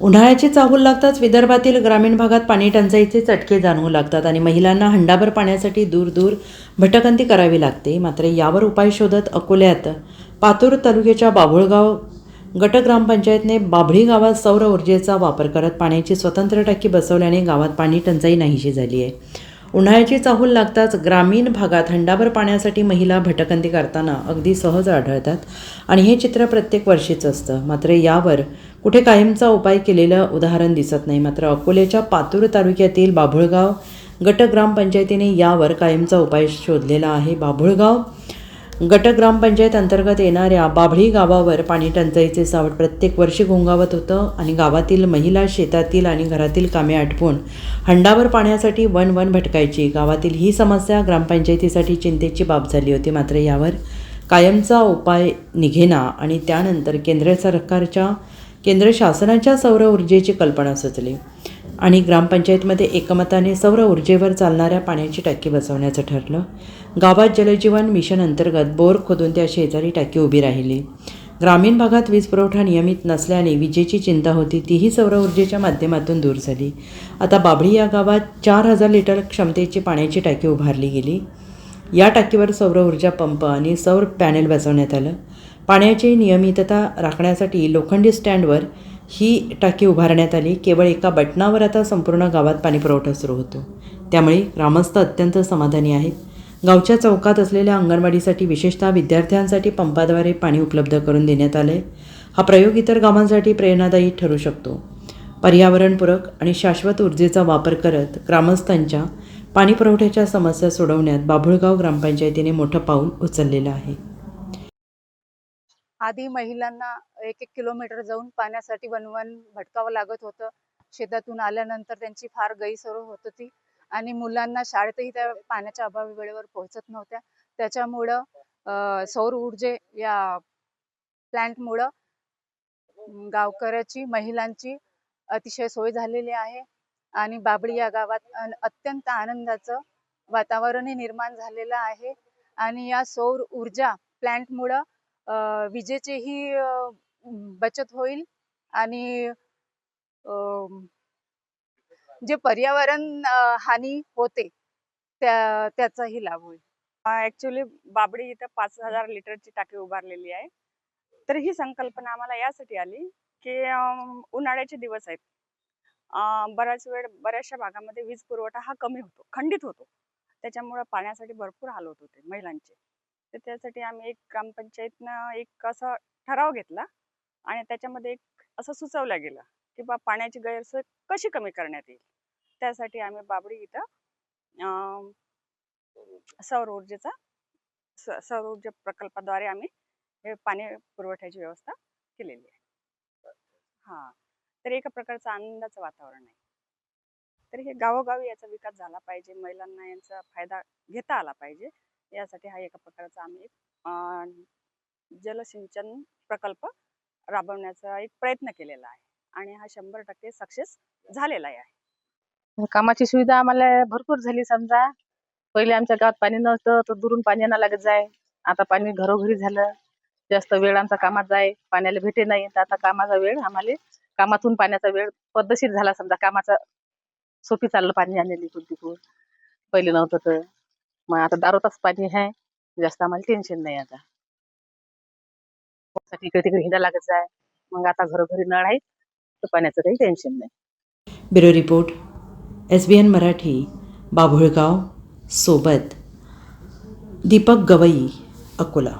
उन्हाळ्याची चाहूल लागताच विदर्भातील ग्रामीण भागात पाणी टंचाईचे चटके जाणवू लागतात आणि महिलांना हंडाभर पाण्यासाठी दूर दूर भटकंती करावी लागते. मात्र यावर उपाय शोधत अकोल्यात पातूर तालुक्याच्या बाभुळगाव गट ग्रामपंचायतने बाभळी गावात सौर ऊर्जेचा वापर करत पाण्याची स्वतंत्र टाकी बसवल्याने गावात पाणी टंचाई नाहीशी झाली आहे. उन्हाळ्याची चाहूल लागताच ग्रामीण भागात हंडाभर पाण्यासाठी महिला भटकंती करताना अगदी सहज आढळतात आणि हे चित्र प्रत्येक वर्षीच असतं. मात्र यावर कुठे कायमचा उपाय केलेलं उदाहरण दिसत नाही. मात्र अकोल्याच्या पातूर तालुक्यातील बाभुळगाव गट ग्रामपंचायतीने यावर कायमचा उपाय शोधलेला आहे. बाभुळगाव गट ग्रामपंचायत अंतर्गत येणाऱ्या बाभळी गावावर पाणी टंचाईचे सावट प्रत्येक वर्षी घोंगावत होतं आणि गावातील महिला शेतातील आणि घरातील कामे आटपून हंडावर पाण्यासाठी वन वन भटकायची. गावातील ही समस्या ग्रामपंचायतीसाठी चिंतेची बाब झाली होती. मात्र यावर कायमचा उपाय निघेना आणि त्यानंतर केंद्र सरकारच्या केंद्र शासनाच्या सौर ऊर्जेची कल्पना सुचली. आणि ग्रामपंचायतमध्ये एकमताने सौर ऊर्जेवर चालणाऱ्या पाण्याची टाकी बसवण्याचं ठरलं. गावात जलजीवन मिशन अंतर्गत बोर खोदून त्या शेजारी टाकी उभी राहिली. ग्रामीण भागात वीज पुरवठा नियमित नसल्याने विजेची चिंता होती तीही सौर ऊर्जेच्या माध्यमातून दूर झाली. आता बाभळी या गावात चार हजार लिटर क्षमतेची पाण्याची टाकी उभारली गेली. या टाकीवर सौर ऊर्जा पंप आणि सौर पॅनेल बसवण्यात आलं. पाण्याची नियमितता राखण्यासाठी लोखंडी स्टँडवर ही टाकी उभारण्यात आली. केवळ एका बटणावर आता संपूर्ण गावात पाणीपुरवठा सुरू होतो. त्यामुळे ग्रामस्थ अत्यंत समाधानी आहेत. गावच्या चौकात असलेल्या अंगणवाडीसाठी विशेषतः विद्यार्थ्यांसाठी पंपाद्वारे पाणी उपलब्ध करून देण्यात आले हा प्रयोग इतर गावांसाठी प्रेरणादायी ठरू शकतो. पर्यावरणपूरक आणि शाश्वत ऊर्जेचा वापर करत ग्रामस्थांच्या पाणीपुरवठ्याच्या समस्या सोडवण्यात बाभुळगाव ग्रामपंचायतीने मोठं पाऊल उचललेलं आहे. आधी महिलांना एक एक किलोमीटर जाऊन पाण्यासाठी वनवन भटकावं लागत होतं. शेतातून आल्यानंतर त्यांची फार गैरसोय होत होती. आणि मुलांना शाळेतही त्या पाण्याच्या अभावी वेळेवर पोहोचत नव्हत्या. त्याच्यामुळं सौर ऊर्जे या प्लॅन्टमुळं गावकऱ्याची महिलांची अतिशय सोय झालेली आहे. आणि बाबळी या गावात अत्यंत आनंदाचं वातावरणही निर्माण झालेलं आहे. आणि या सौर ऊर्जा प्लॅन्टमुळं विजेचीही बचत होईल आणि जे पर्यावरण हानी होते त्या त्याचाही लाभ होईल. ऍक्च्युली बाबडी इथं पाच हजार लिटरची टाकी उभारलेली आहे. तर ही संकल्पना आम्हाला यासाठी आली की उन्हाळ्याचे दिवस आहेत. बराच वेळ बऱ्याचशा भागामध्ये वीज पुरवठा हा कमी होतो खंडित होतो. त्याच्यामुळे पाण्यासाठी भरपूर हाल होत होते महिलांचे. तर त्यासाठी आम्ही एक ग्रामपंचायतनं एक असा ठराव घेतला आणि त्याच्यामध्ये एक असं सुचवलं गेलं की बा पाण्याची गैरसोय कशी कमी करण्यात येईल? त्यासाठी आम्ही बाबडी इथं सौर ऊर्जेचा स- सौर ऊर्जा प्रकल्पाद्वारे आम्ही हे पाणी पुरवठ्याची व्यवस्था केलेली आहे. हा तर एका प्रकारचं आनंदाचं वातावरण आहे. तर हे गावोगावी याचा विकास झाला पाहिजे महिलांना यांचा फायदा घेता आला पाहिजे. यासाठी हा एका प्रकारचा आम्ही एक जलसिंचन प्रकल्प राबवण्याचा एक प्रयत्न केलेला आहे. आणि हा शंभर टक्के सक्सेस झालेला आहे. कामाची सुविधा आम्हाला भरपूर झाली समजा. पहिले आमच्या गावात पाणी नव्हतं तर दुरून पाणी आणायला लागत जाय. आता पाणी घरोघरी झालं जास्त वेळ आमचा कामात जाय. पाण्याला भेटे नाही तर आता कामाचा वेळ आम्हाला कामातून पाण्याचा वेळ पद्धतशीर झाला समजा. कामाचा सोपी चाललं पाणी आणलेली इकडून पहिले नव्हतं तर. मग आता दारोतच पाणी आहे. जास्त आम्हाला टेन्शन नाही आता. इकडे तिकडे हिंडा लागत जाय. मग आता घरोघरी नळ आहे तर पाण्याचं काही टेन्शन नाही. Bureau report S B N Marathi Babhulgaon सोबत दीपक गवई अकोला.